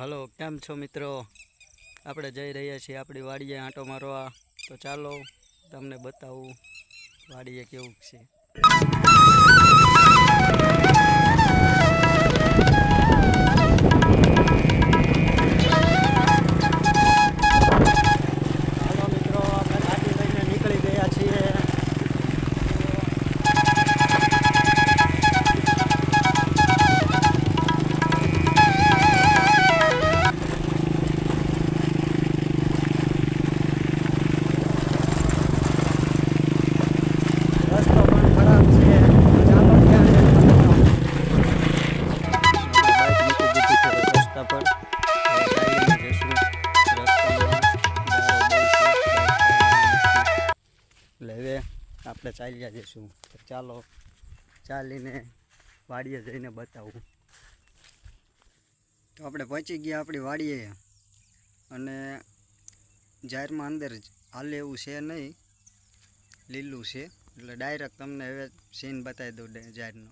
Hello, કેમ છો મિત્રો? આપણે જઈ રહ્યા છીએ આપણી વાડીએ આંટો મારવા. તો ચાલો, તમને બતાવું વાડીએ કેવું છે. ચાલીને પર એટલે હવે આપણે ચાલ્યા જઈશું. ચાલો, ચાલીને વાડીએ જઈને બતાવું. તો આપણે પહોંચી ગયા આપણી વાડીએ અને જાહેરમાં અંદર હાલે એવું છે નહીં, લીલું છે. એટલે ડાયરેક્ટ તમને હવે સીન બતાવી દઉં જાહેરનો.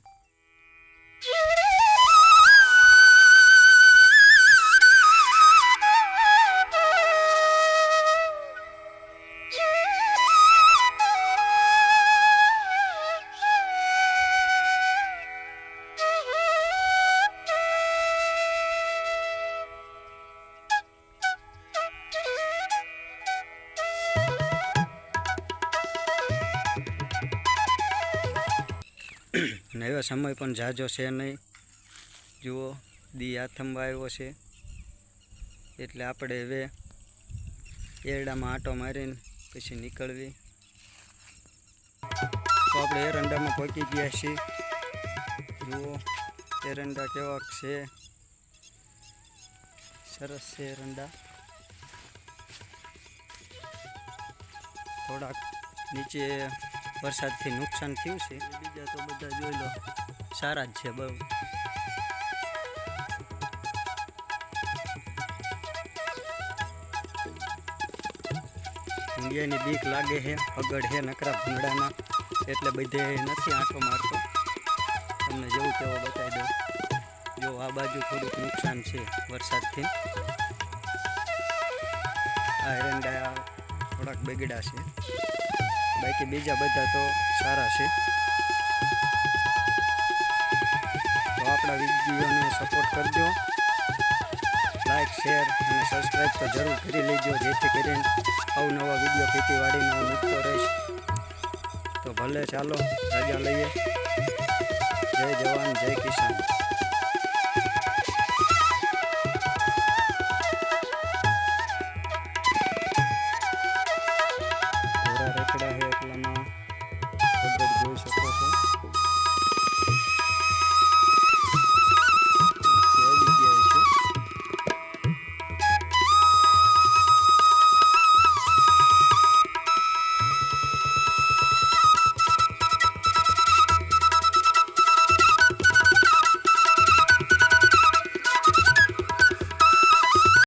ને એવો સમય પણ ઝાઝો છે નહીં. જુઓ, દી આથંબા આવ્યો છે. એટલે આપણે હવે એરડામાં આંટો મારીને પછી નીકળવી. તો આપણે એરંડામાં પહોંચી ગયા છીએ. જુઓ, એરંડા કેવા છે. સરસ છે એરંડા. થોડાક નીચે વરસાદથી નુકસાન થયું છે. બીજા તો બધા જોઈ લો. સારા જ છે બહુ. ઊંડિયાની બીક લાગે છે અગડ છે નકરા ભૂંડાના એટલે બધે નથી આંટો મારતો. તમને જેવું તેવો બતાવી દઉં. જો આ બાજુ થોડુંક નુકસાન છે વરસાદથી. આ એરંડા થોડાક બગડ્યા છે. બાકી બીજા બધા તો સારા છે. તો આપણા વિડીયોને સપોર્ટ કરજો. લાઈક શેર અને સબસ્ક્રાઈબ તો જરૂર કરી લેજો, જેથી કરીને અવનવા વીડિયો ખેતીવાડીના હું મૂકતો રહીશ તો ભલે ચાલો, રજા લઈએ. જય જવાન, જય કિસાન.